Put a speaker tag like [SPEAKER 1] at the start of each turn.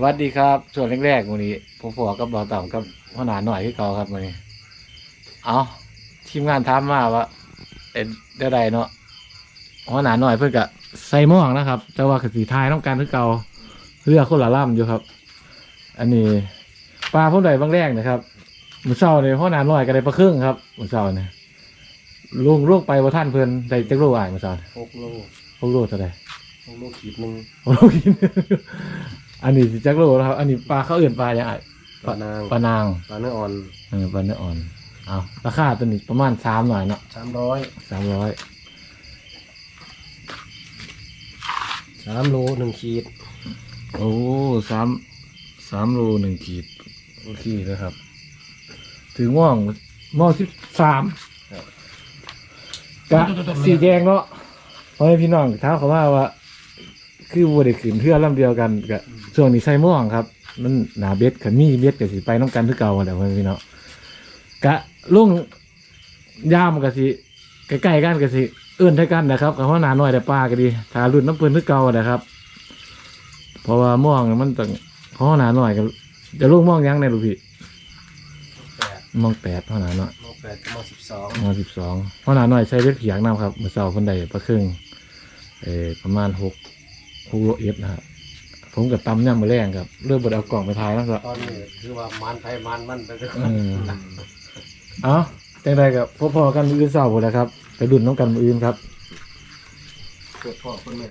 [SPEAKER 1] วัสดีครับ ส่วนแรกๆวันนี้ผมพอกับบ่าวต่ำกับพ่อหนาหน่อยที่เก่าครับวันนี้ เอาทีมงานถามมาว่าเอ็ดได้ใดเนาะพ่อหนาหน่อยเพื่อนกะใส่หม่วงนะครับ แต่ว่าคือสีทายต้องการที่เก่าเรือคนละล่ำอยู่ครับ อันนี้ปลาพ่นใดบางแรกนะครับมือเช้าเนี่ยพ่อหนาหน่อยก็ได้ปลาครึ่งครับมือเช้าเนี่ยลุงลูกไปว่าท่านเพื่อนได้จักรูอ่ายมือเช้า
[SPEAKER 2] หกโล
[SPEAKER 1] พวกลูกเท่าไหร่
[SPEAKER 2] หกโลขีดหนึ่ง
[SPEAKER 1] โอ้ย อันนี้สิจักโลนะครับ อันนี้ปลาเขาอื่นปลาอย่างไร
[SPEAKER 2] ปลานาง
[SPEAKER 1] ปลานาง
[SPEAKER 2] ปลาเนื้ออ่อน
[SPEAKER 1] เออปลาเนื้ออ่อนเอาราคาตัวนี้ประมาณสามหน่อยเนาะ
[SPEAKER 2] สามร้อย
[SPEAKER 1] สามร้อย
[SPEAKER 2] สามโลหนึ่งขีด
[SPEAKER 1] โอ้สามสามโลหนึ่งขีดโอเคนะครับ ถือม่วงม่วงสิบสามกะสีแดงเนาะเพราะให้พี่น้องท้ามเขาว่าว่า คือบริขึ้นเพื่อลำเดียวกันกะช่วงนี้ใส่ม่วงครับ มันหนาเบ็ดขันมีเบ็ดกับสีไปน้องกันคือเก่าแหล้วพี่น้องกะลุงย่ามกับสิใกล้ๆกันกับสิเอื้อนใช้กันนะครับกับว่าหนาหน่อยแต่ปลาก็ดีถ้ารุ่นน้ำปืนคือเก่านะครับ เพราะว่าม่วงมันต้องเขาหนาหน่อยกับจะลูกม่วงยังในลูกพี่
[SPEAKER 2] แปด
[SPEAKER 1] ม่วงแปดเขาหนาหน่อย
[SPEAKER 2] โลแปดโลสิบสอง
[SPEAKER 1] ม่วงสิบสองเขาหนาหน่อยใช้เบ็ดเผียงน้ำครับเมื่อเช้าคนใดประครึ่งเออประมาณหก หกโลเอสนะครับผมกับตำย่ำมาแรงครับเลือกบดเอากล่องไปทายแล้วก็
[SPEAKER 2] ตอนนี้คือว่ามันไทยมันมันไปเลย
[SPEAKER 1] เออเอาจังใดกับพอๆกันมืออื่นเศร้าหมดแล้วครับ ไปดุนน้องกันมืออื่นครับ
[SPEAKER 2] เกิดพ่อคนแม่